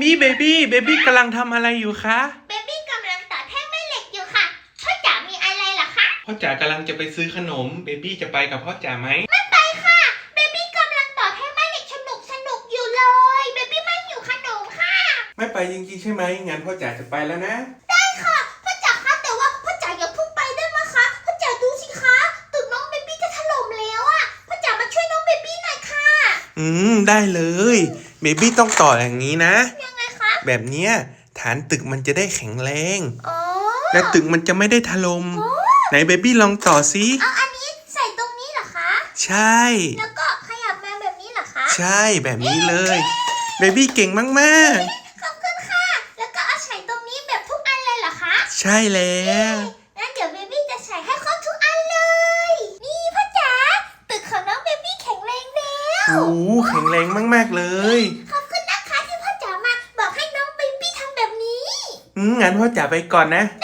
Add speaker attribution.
Speaker 1: บี้เบบี้เบบี้กำลังทำอะไรอยู่คะ
Speaker 2: เบบี้กำลังต่อแท่งแม่เหล็กอยู่ค่ะพ่อจ๋ามีอะไรเหรอคะ
Speaker 1: พ่อจ๋ากำลังจะไปซื้อขนมเบบี้จะไปกับพ่อจ๋าไหม
Speaker 2: ไม่ไปค่ะเบบี้กำลังต่อแท่งแม่เหล็กสนุกสนุกอยู่เลยเบบี้ไม่หิวขนมค่ะ
Speaker 1: ไม่ไปจริงๆใช่ไหมงั้นพ่อจ๋าจะไปแล้วนะ
Speaker 2: ได้ค่ะ อืม
Speaker 1: ได้เลยเบบี้ต้องต่ออย่างนี้นะ
Speaker 2: ยังไงคะ
Speaker 1: แบบเนี้ยฐานตึกมันจะได้แข็งแรง
Speaker 2: อ๋อ
Speaker 1: และตึกมันจะไม่ได้ถล่มไหนเบบี้ลองต่อสิ
Speaker 2: เอาอันนี้ใส่ตรงนี้เหรอคะ
Speaker 1: ใช่
Speaker 2: แล้วก็ขยับมาแบบนี้เหรอคะ
Speaker 1: ใช่แบบนี้เลยเบบี้เก่งมาก
Speaker 2: ขอบคุณค่ะ แล้วก็เอาใส่ตรงนี้แบบทุกอันเลยเหรอคะ
Speaker 1: ๆ ใช่
Speaker 2: แล้ว
Speaker 1: โอ้โหแข็งแรงมากๆเลย
Speaker 2: ขอบคุณนะคะที่พ่อจ๋ามาบอกให้น้องเบบี้ทำแบบนี้
Speaker 1: อืมงั้นพ่อจ๋าไปก่อนนะ
Speaker 2: ได้